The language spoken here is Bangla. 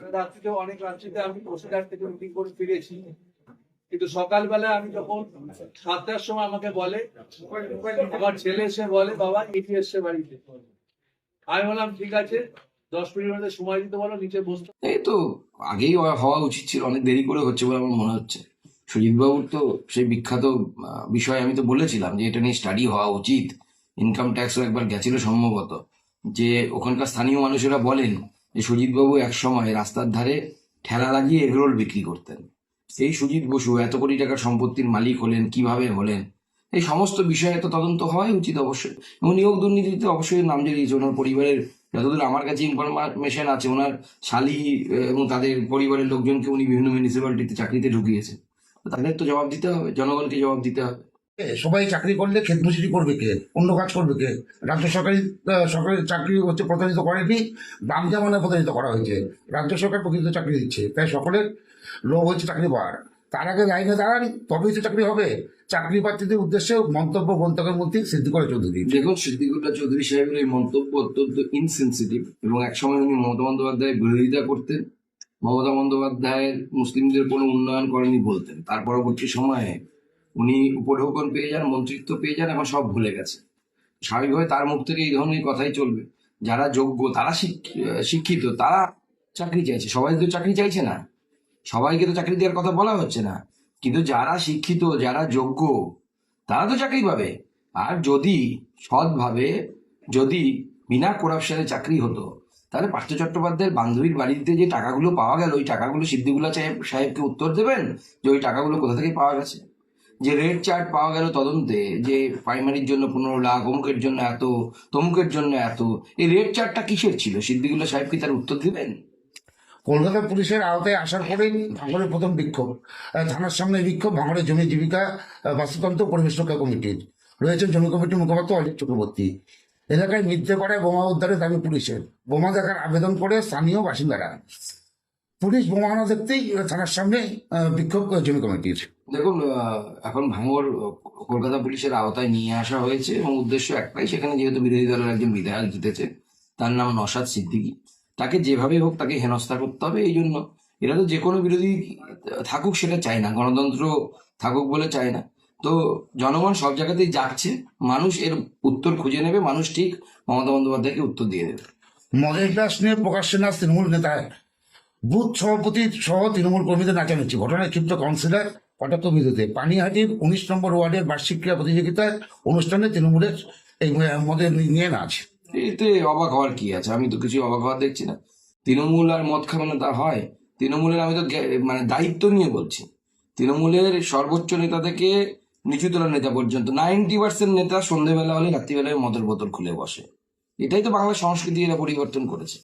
রাত্রিতে অনেক রাত্রিতে আমি কোস্টগার্ড থেকে মিটিং করে ফিরেছি। কিন্তু সকালবেলা আমি যখন সাতটার সময় আমাকে বলে, আমার ছেলে এসে বলে, বাবা এসছে বাড়িতে। আমি বললাম, ঠিক আছে, দশ মধ্যে সময় দিতে বলো, নিচে বসতে এই তো, আগেই হওয়া- উচিত ছিল, অনেক দেরি করে হচ্ছে বলে আমার মনে হচ্ছে। সুজিত বাবুর তো সেই বিখ্যাত বিষয় আমি তো বলেছিলাম যে এটা নিয়ে স্টাডি হওয়া উচিত। ইনকাম ট্যাক্সও একবার গেছিল সম্ভবত। যে ওখানকার স্থানীয় মানুষেরা বলেন যে সুজিতবাবু এক সময় রাস্তার ধারে ঠেলা লাগিয়ে এগরোল বিক্রি করতেন। সেই সুজিত বসু এত কোটি টাকার সম্পত্তির মালিক হলেন, কীভাবে হলেন? এই সমস্ত বিষয়ে তো তদন্ত হওয়াই উচিত অবশ্যই। এবং নিয়োগ দুর্নীতিতে অবশ্যই নাম জড়িয়েছে। ওনার পরিবারের যতদূর আমার কাছে ইনফরমেশন আছে, ওনার শালি এবং তাদের পরিবারের লোকজনকে উনি বিভিন্ন মিউনিসিপ্যালিটিতে চাকরিতে ঢুকিয়েছেন। তাদের তো জবাব দিতে হবে, জনগণকে জবাব দিতে হবে। সবাই চাকরি করলে ক্ষেত মজুরি করবে কে? অন্য কাজ করবে কে? রাজ্য সরকারি সরকারি চাকরি হচ্ছে প্রতারিত করেনি দাম জামানে প্রতারিত করা হয়েছে। রাজ্য সরকার প্রকৃত চাকরি দিচ্ছে। তাই সকলের লোভ হচ্ছে চাকরি পাওয়ার। তার আগে লাইনে দাঁড়ান, তবেই তো চাকরি হবে। চাকরি প্রার্থীদের উদ্দেশ্যে মন্তব্য গন্তব্যের মধ্যে সিদ্ধি চৌধুরী। দেখুন, সিদ্দিকুল্লাহ চৌধুরী সাহেবের এই মন্তব্য অত্যন্ত ইনসেন্সিটিভ এবং একসময় উনি মমতা বন্দ্যোপাধ্যায়ের বিরোধিতা করতেন। মমতা বন্দ্যোপাধ্যায়ের মুসলিমদের কোনো উন্নয়ন করেনি বলতেন। তার পরবর্তী সময়ে উনি উপঢৌকন পেয়ে যান, মন্ত্রিত্ব পেয়ে যান, এখন সব ভুলে গেছে। স্বাভাবিকভাবে তার মুখ থেকে এই ধরনের কথাই চলবে। যারা যোগ্য, তারা শিক- শিক্ষিত, তারা চাকরি চাইছে। সবাই তো চাকরি চাইছে না। সবাইকে তো চাকরি দেওয়ার কথা বলা হচ্ছে না। কিন্তু যারা শিক্ষিত, যারা যোগ্য, তারা তো চাকরি পাবে। আর যদি সৎভাবে, যদি বিনা করাপশনে চাকরি হতো, তাহলে পার্থ চট্টোপাধ্যায়ের বান্ধবীর বাড়িতে যে টাকাগুলো পাওয়া গেল, ওই টাকাগুলো সিদ্ধিগুলা সাহেব, সাহেবকে উত্তর দেবেন যে ওই টাকাগুলো কোথা থেকে পাওয়া গেছে? যে রেড চার্ট পাওয়া গেল তদন্তে যে প্রাইমারির জন্য পনেরো লাখ, অমুকের জন্য এত, তমুকের জন্য এত, এই রেড চার্টটা কিসের ছিল? সিদ্দিকুল্লাহ সাহেব কি তার উত্তর দিবেন? কলকাতা পুলিশের আওতায় আসার পরেই ভাঙড়ের প্রথম বিক্ষোভ। থানার সামনে বিক্ষোভ ভাঙড়ের জমি জীবিকা বাস্তুতন্ত্র পরিবেশ রক্ষা কমিটির। রয়েছেন জমি কমিটির মুখপাত্র অজিত চক্রবর্তী। এলাকায় মিথ্যে পাড়ায় বোমা উদ্ধারের দাবি পুলিশের। বোমা দেখার আবেদন করে স্থানীয় বাসিন্দারা। পুলিশ বোমা দেখতেই থানার সামনে বিক্ষোভ জমি কমিটির। দেখুন এখন ভাঙর কলকাতা পুলিশের আওতায় নিয়ে আসা হয়েছে এবং উদ্দেশ্য একটাই, সেখানে যেহেতু বিরোধী দলের একজন বিধায়ক জিতেছে, তার নাম নসাদ সিদ্দিকী। তাকে যেভাবে হোক তাকে হেনস্থা করতে হবে, এই জন্য। এরা তো যে কোনো বিরোধী থাকুক, সেটা চায় না। গণতন্ত্র থাকুক বলে চায় না। তো জনগণ সব জায়গাতেই যাচ্ছে, মানুষ এর উত্তর খুঁজে নেবে, মানুষ ঠিক মমতা বন্দ্যোপাধ্যায়কে উত্তর দিয়ে দেবে। মদের গ্লাস নিয়ে প্রকাশ্যে নাচ তৃণমূল নেতা বুথ সভাপতি সহ তৃণমূল কর্মীদের নাচানাচি, ঘটনায় ক্ষিপ্ত কাউন্সিলর বিরুদ্ধে পানিহাটির উনিশ নম্বর ওয়ার্ডের বার্ষিক ক্রীড়া প্রতিযোগিতায় অনুষ্ঠানে তৃণমূলের এই মদের নিয়ে নাচ এতে অবাক হওয়ার কি আছে? আমি তো কিছু অবাক হওয়ার দেখছি না। তৃণমূল আর মদ খাবে তা হয়? তৃণমূলের আমি তো মানে দায়িত্ব নিয়ে বলছি। তৃণমূলের সর্বোচ্চ নেতা থেকে নিচুতলা নেতা পর্যন্ত নাইনটি পার্সেন্ট নেতা সন্ধেবেলা হলে রাত্রিবেলায় মদের বোতল খুলে বসে। এটাই তো বাংলা সংস্কৃতি এরা পরিবর্তন করেছে।